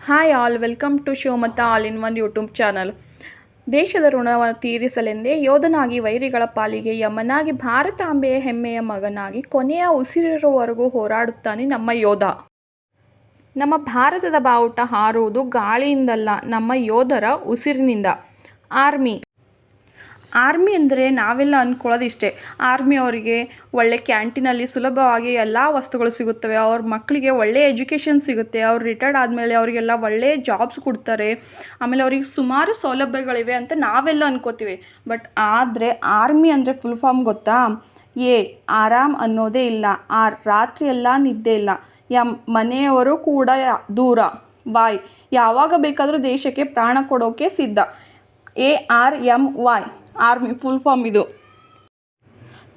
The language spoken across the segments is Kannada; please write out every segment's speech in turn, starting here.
Hi all welcome to Shivamogga all in one YouTube channel ದೇಶದ ಋಣವನ್ನು ತೀರಿಸಲೆಂದೇ ಯೋಧನಾಗಿ ವೈರಿಗಳ ಪಾಲಿಗೆ ಯಮನಾಗಿ ಭಾರತಾಂಬೆಯ ಹೆಮ್ಮೆಯ ಮಗನಾಗಿ ಕೊನೆಯ ಉಸಿರಿರುವವರೆಗೂ ಹೋರಾಡುತ್ತಾನೆ ನಮ್ಮ ಯೋಧ. ನಮ್ಮ ಭಾರತದ ಬಾವುಟ ಹಾರುವುದು ಗಾಳಿಯಿಂದಲ್ಲ, ನಮ್ಮ ಯೋಧರ ಉಸಿರಿನಿಂದ. ಆರ್ಮಿ ಆರ್ಮಿ ಅಂದರೆ ನಾವೆಲ್ಲ ಅಂದ್ಕೊಳ್ಳೋದು ಇಷ್ಟೇ ಆರ್ಮಿ ಅವರಿಗೆ ಒಳ್ಳೆ ಕ್ಯಾಂಟೀನಲ್ಲಿ ಸುಲಭವಾಗಿ ಎಲ್ಲ ವಸ್ತುಗಳು ಸಿಗುತ್ತವೆ. ಅವ್ರ ಮಕ್ಕಳಿಗೆ ಒಳ್ಳೆ ಎಜುಕೇಷನ್ ಸಿಗುತ್ತೆ. ಅವ್ರು ರಿಟೈರ್ಡ್ ಆದಮೇಲೆ ಅವರಿಗೆಲ್ಲ ಒಳ್ಳೆ ಜಾಬ್ಸ್ ಕೊಡ್ತಾರೆ. ಆಮೇಲೆ ಅವ್ರಿಗೆ ಸುಮಾರು ಸೌಲಭ್ಯಗಳಿವೆ ಅಂತ ನಾವೆಲ್ಲ ಅನ್ಕೋತೀವಿ. ಬಟ್ ಆದರೆ ಆರ್ಮಿ ಅಂದರೆ ಫುಲ್ ಫಾರ್ಮ್ ಗೊತ್ತಾ? ಎ ಆರಾಮ್ ಅನ್ನೋದೇ ಇಲ್ಲ. ಆರ್ ರಾತ್ರಿ ಎಲ್ಲ ನಿದ್ದೆ ಇಲ್ಲ. ಎಂ ಮನೆಯವರು ಕೂಡ ದೂರ. ವಾಯ್ ಯಾವಾಗ ಬೇಕಾದರೂ ದೇಶಕ್ಕೆ ಪ್ರಾಣ ಕೊಡೋಕೆ ಸಿದ್ಧ. A, R, M Y army full form ಇದು.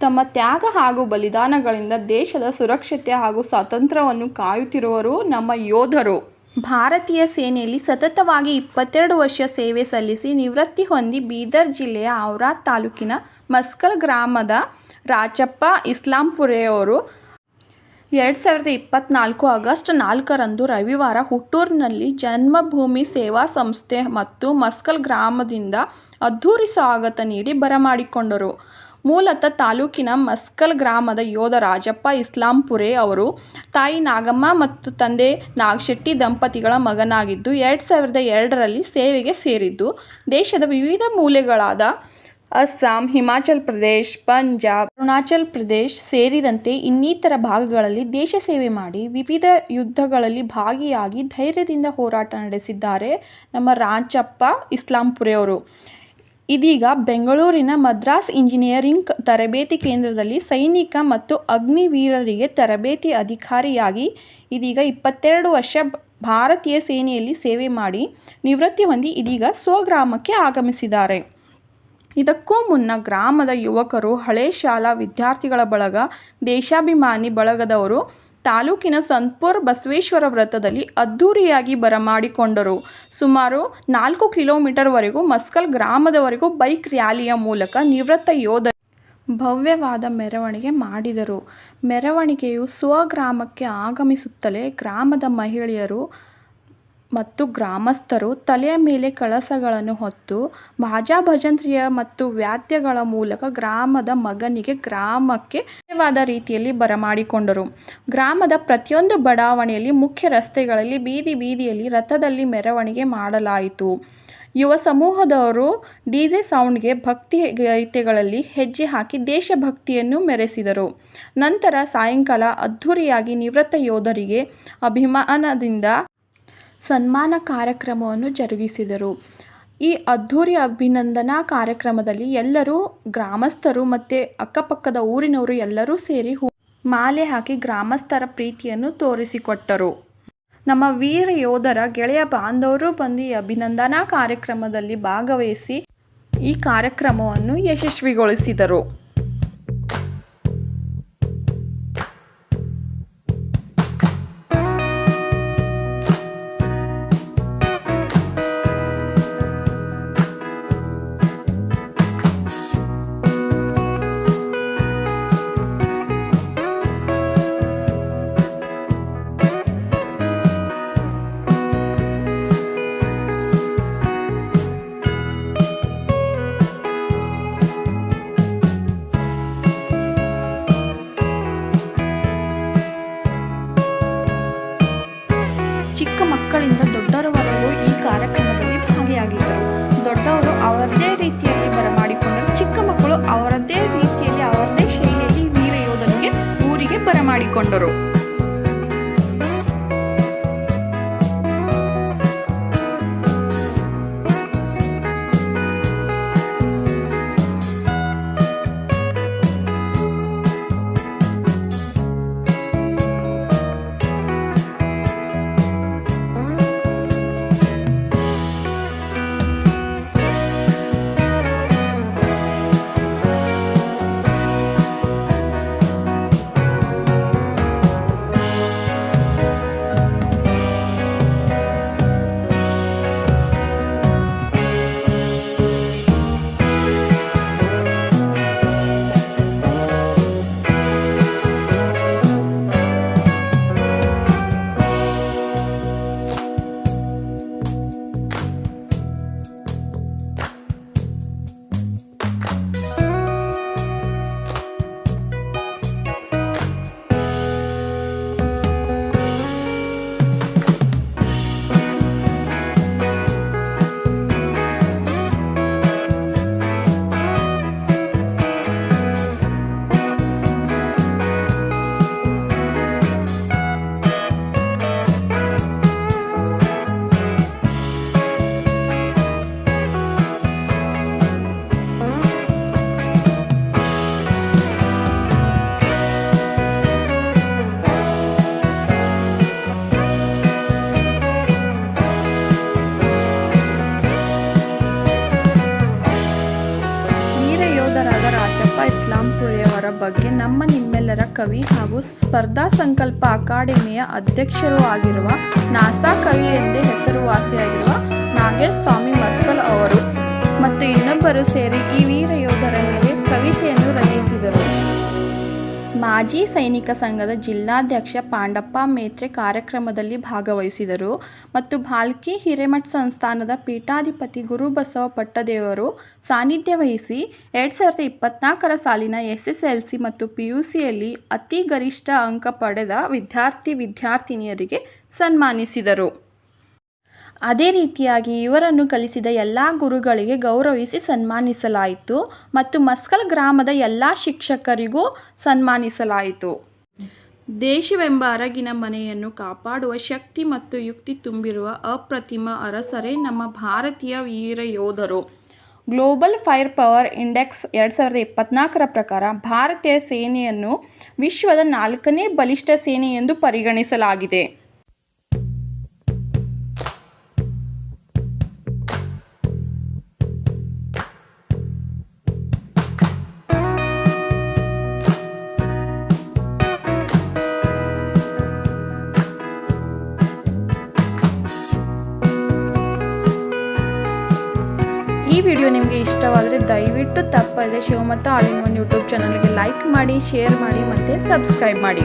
ತಮ್ಮ ತ್ಯಾಗ ಹಾಗೂ ಬಲಿದಾನಗಳಿಂದ ದೇಶದ ಸುರಕ್ಷತೆ ಹಾಗೂ ಸ್ವಾತಂತ್ರ್ಯವನ್ನು ಕಾಯುತ್ತಿರುವರು ನಮ್ಮ ಯೋಧರು. ಭಾರತೀಯ ಸೇನೆಯಲ್ಲಿ ಸತತವಾಗಿ ಇಪ್ಪತ್ತೆರಡು ವರ್ಷ ಸೇವೆ ಸಲ್ಲಿಸಿ ನಿವೃತ್ತಿ ಹೊಂದಿ ಬೀದರ್ ಜಿಲ್ಲೆಯ ಔರಾದ್ ತಾಲೂಕಿನ ಮಸ್ಕಲ್ ಗ್ರಾಮದ ರಾಚಪ್ಪ ಇಸ್ಲಾಂಪುರೆಯವರು ಎರಡು ಸಾವಿರದ ಇಪ್ಪತ್ತ್ನಾಲ್ಕು ಆಗಸ್ಟ್ ನಾಲ್ಕರಂದು ರವಿವಾರ ಹುಟ್ಟೂರಿನಲ್ಲಿ ಜನ್ಮಭೂಮಿ ಸೇವಾ ಸಂಸ್ಥೆ ಮತ್ತು ಮಸ್ಕಲ್ ಗ್ರಾಮದಿಂದ ಅದ್ಧೂರಿ ಸ್ವಾಗತ ನೀಡಿ ಬರಮಾಡಿಕೊಂಡರು. ಮೂಲತಃ ತಾಲೂಕಿನ ಮಸ್ಕಲ್ ಗ್ರಾಮದ ಯೋಧ ರಾಜಪ್ಪ ಇಸ್ಲಾಂಪುರೆ ಅವರು ತಾಯಿ ನಾಗಮ್ಮ ಮತ್ತು ತಂದೆ ನಾಗಶೆಟ್ಟಿ ದಂಪತಿಗಳ ಮಗನಾಗಿದ್ದು, ಎರಡು ಸಾವಿರದ ಎರಡರಲ್ಲಿ ಸೇವೆಗೆ ಸೇರಿದ್ದು. ದೇಶದ ವಿವಿಧ ಮೂಲೆಗಳಾದ ಅಸ್ಸಾಂ, ಹಿಮಾಚಲ್ ಪ್ರದೇಶ್, ಪಂಜಾಬ್, ಅರುಣಾಚಲ್ ಪ್ರದೇಶ್ ಸೇರಿದಂತೆ ಇನ್ನಿತರ ಭಾಗಗಳಲ್ಲಿ ದೇಶ ಸೇವೆ ಮಾಡಿ ವಿವಿಧ ಯುದ್ಧಗಳಲ್ಲಿ ಭಾಗಿಯಾಗಿ ಧೈರ್ಯದಿಂದ ಹೋರಾಟ ನಡೆಸಿದ್ದಾರೆ ನಮ್ಮ ರಾಜಪ್ಪ ಇಸ್ಲಾಂಪುರೆಯವರು. ಇದೀಗ ಬೆಂಗಳೂರಿನ ಮದ್ರಾಸ್ ಇಂಜಿನಿಯರಿಂಗ್ ತರಬೇತಿ ಕೇಂದ್ರದಲ್ಲಿ ಸೈನಿಕ ಮತ್ತು ಅಗ್ನಿವೀರರಿಗೆ ತರಬೇತಿ ಅಧಿಕಾರಿಯಾಗಿ ಇದೀಗ ಇಪ್ಪತ್ತೆರಡು ವರ್ಷ ಭಾರತೀಯ ಸೇನೆಯಲ್ಲಿ ಸೇವೆ ಮಾಡಿ ನಿವೃತ್ತಿ ಹೊಂದಿ ಇದೀಗ ಸ್ವಗ್ರಾಮಕ್ಕೆ ಆಗಮಿಸಿದ್ದಾರೆ. ಇದಕ್ಕೂ ಮುನ್ನ ಗ್ರಾಮದ ಯುವಕರು ಹಳೆ ಶಾಲಾ ವಿದ್ಯಾರ್ಥಿಗಳ ಬಳಗ ದೇಶಾಭಿಮಾನಿ ಬಳಗದವರು ತಾಲೂಕಿನ ಸಂತಪುರ್ ಬಸವೇಶ್ವರ ವ್ರತದಲ್ಲಿ ಅದ್ಧೂರಿಯಾಗಿ ಬರಮಾಡಿಕೊಂಡರು. ಸುಮಾರು ನಾಲ್ಕು ಕಿಲೋಮೀಟರ್ವರೆಗೂ ಮಸ್ಕಲ್ ಗ್ರಾಮದವರೆಗೂ ಬೈಕ್ ರ್ಯಾಲಿಯ ಮೂಲಕ ನಿವೃತ್ತ ಯೋಧ ಭವ್ಯವಾದ ಮೆರವಣಿಗೆ ಮಾಡಿದರು. ಮೆರವಣಿಗೆಯು ಸ್ವಗ್ರಾಮಕ್ಕೆ ಆಗಮಿಸುತ್ತಲೇ ಗ್ರಾಮದ ಮಹಿಳೆಯರು ಮತ್ತು ಗ್ರಾಮಸ್ಥರು ತಲೆಯ ಮೇಲೆ ಕಳಸಗಳನ್ನು ಹೊತ್ತು ಬಾಜಾ ಭಜಂತ್ರಿಯ ಮತ್ತು ವಾದ್ಯಗಳ ಮೂಲಕ ಗ್ರಾಮದ ಮಗನಿಗೆ ಗ್ರಾಮಕ್ಕೆ ಧನ್ಯವಾದ ರೀತಿಯಲ್ಲಿ ಬರಮಾಡಿಕೊಂಡರು. ಗ್ರಾಮದ ಪ್ರತಿಯೊಂದು ಬಡಾವಣೆಯಲ್ಲಿ ಮುಖ್ಯ ರಸ್ತೆಗಳಲ್ಲಿ ಬೀದಿ ಬೀದಿಯಲ್ಲಿ ರಥದಲ್ಲಿ ಮೆರವಣಿಗೆ ಮಾಡಲಾಯಿತು. ಯುವ ಸಮೂಹದವರು ಡಿಜೆ ಸೌಂಡ್ಗೆ ಭಕ್ತಿ ಗೀತೆಗಳಲ್ಲಿ ಹೆಜ್ಜೆ ಹಾಕಿ ದೇಶಭಕ್ತಿಯನ್ನು ಮೆರೆಸಿದರು. ನಂತರ ಸಾಯಂಕಾಲ ಅದ್ಧೂರಿಯಾಗಿ ನಿವೃತ್ತ ಯೋಧರಿಗೆ ಅಭಿಮಾನದಿಂದ ಸನ್ಮಾನ ಕಾರ್ಯಕ್ರಮವನ್ನು ಜರುಗಿಸಿದರು. ಈ ಅದ್ಧೂರಿ ಅಭಿನಂದನಾ ಕಾರ್ಯಕ್ರಮದಲ್ಲಿ ಎಲ್ಲರೂ ಗ್ರಾಮಸ್ಥರು ಮತ್ತು ಅಕ್ಕಪಕ್ಕದ ಊರಿನವರು ಎಲ್ಲರೂ ಸೇರಿ ಮಾಲೆ ಹಾಕಿ ಗ್ರಾಮಸ್ಥರ ಪ್ರೀತಿಯನ್ನು ತೋರಿಸಿಕೊಟ್ಟರು. ನಮ್ಮ ವೀರ ಯೋಧರ ಗೆಳೆಯ ಬಾಂಧವರು ಬಂದು ಈ ಅಭಿನಂದನಾ ಕಾರ್ಯಕ್ರಮದಲ್ಲಿ ಭಾಗವಹಿಸಿ ಈ ಕಾರ್ಯಕ್ರಮವನ್ನು ಯಶಸ್ವಿಗೊಳಿಸಿದರು. ಚಿಕ್ಕ ಮಕ್ಕಳಿಂದ ದೊಡ್ಡರವರೆಗೂ ಈ ಕಾರ್ಯಕ್ರಮದಲ್ಲಿ ಭಾಗಿಯಾಗಿದ್ದರು. ದೊಡ್ಡವರು ಅವರದೇ ರೀತಿಯಲ್ಲಿ ಬರಮಾಡಿಕೊಂಡರು. ಚಿಕ್ಕ ಮಕ್ಕಳು ಅವರದ್ದೇ ರೀತಿಯಲ್ಲಿ, ಅವರದೇ ಶೈಲಿಯಲ್ಲಿ ವೀರ ಯೋಧನಿಗೆ ಊರಿಗೆ ಬರಮಾಡಿಕೊಂಡರು. ಬಗ್ಗೆ ನಮ್ಮ ನಿಮ್ಮೆಲ್ಲರ ಕವಿ ಹಾಗೂ ಸ್ಪರ್ಧಾ ಸಂಕಲ್ಪ ಅಕಾಡೆಮಿಯ ಅಧ್ಯಕ್ಷರೂ ಆಗಿರುವ ನಾಸಾ ಕವಿ ಎಂದೇ ಹೆಸರುವಾಸಿಯಾಗಿರುವ ನಾಗೇಶ್ ಸ್ವಾಮಿ ಮಸ್ಕಲ್ ಅವರು ಮತ್ತು ಇನ್ನೊಬ್ಬರು ಸೇರಿ ಈ ವೀರ ಯೋಧರ ಮೇಲೆ ಕವಿತೆಯನ್ನು ರಚಿಸಿದರು. ಮಾಜಿ ಸೈನಿಕ ಸಂಘದ ಜಿಲ್ಲಾಧ್ಯಕ್ಷ ಪಾಂಡಪ್ಪ ಮೇತ್ರೆ ಕಾರ್ಯಕ್ರಮದಲ್ಲಿ ಭಾಗವಹಿಸಿದರು. ಮತ್ತು ಭಾಲ್ಕಿ ಹಿರೇಮಠ ಸಂಸ್ಥಾನದ ಪೀಠಾಧಿಪತಿ ಗುರುಬಸವ ಪಟ್ಟದೇವರು ಸಾನ್ನಿಧ್ಯ ವಹಿಸಿ ಎರಡು ಸಾವಿರದ ಇಪ್ಪತ್ನಾಲ್ಕರ ಸಾಲಿನ ಎಸ್ ಎಸ್ ಎಲ್ ಸಿ ಮತ್ತು ಪಿ ಯು ಸಿಯಲ್ಲಿ ಅತಿ ಗರಿಷ್ಠ ಅಂಕ ಪಡೆದ ವಿದ್ಯಾರ್ಥಿ ವಿದ್ಯಾರ್ಥಿನಿಯರಿಗೆ ಸನ್ಮಾನಿಸಿದರು. ಅದೇ ರೀತಿಯಾಗಿ ಇವರನ್ನು ಕಲಿಸಿದ ಎಲ್ಲ ಗುರುಗಳಿಗೆ ಗೌರವಿಸಿ ಸನ್ಮಾನಿಸಲಾಯಿತು ಮತ್ತು ಮಸ್ಕಲ್ ಗ್ರಾಮದ ಎಲ್ಲ ಶಿಕ್ಷಕರಿಗೂ ಸನ್ಮಾನಿಸಲಾಯಿತು. ದೇಶವೆಂಬ ಅರಗಿನ ಮನೆಯನ್ನು ಕಾಪಾಡುವ ಶಕ್ತಿ ಮತ್ತು ಯುಕ್ತಿ ತುಂಬಿರುವ ಅಪ್ರತಿಮ ಅರಸರೇ ನಮ್ಮ ಭಾರತೀಯ ವೀರ ಯೋಧರು. ಗ್ಲೋಬಲ್ ಫೈರ್ ಪವರ್ ಇಂಡೆಕ್ಸ್ ಎರಡು ಸಾವಿರದ ಇಪ್ಪತ್ನಾಲ್ಕರ ಪ್ರಕಾರ ಭಾರತೀಯ ಸೇನೆಯನ್ನು ವಿಶ್ವದ ನಾಲ್ಕನೇ ಬಲಿಷ್ಠ ಸೇನೆ ಎಂದು ಪರಿಗಣಿಸಲಾಗಿದೆ. ಈ ವಿಡಿಯೋ ನಿಮಗೆ ಇಷ್ಟವಾದರೆ ದಯವಿಟ್ಟು ತಪ್ಪದೆ Shivamogga all in one YouTube ಚಾನಲ್ಗೆ ಲೈಕ್ ಮಾಡಿ, ಶೇರ್ ಮಾಡಿ ಮತ್ತು ಸಬ್ಸ್ಕ್ರೈಬ್ ಮಾಡಿ.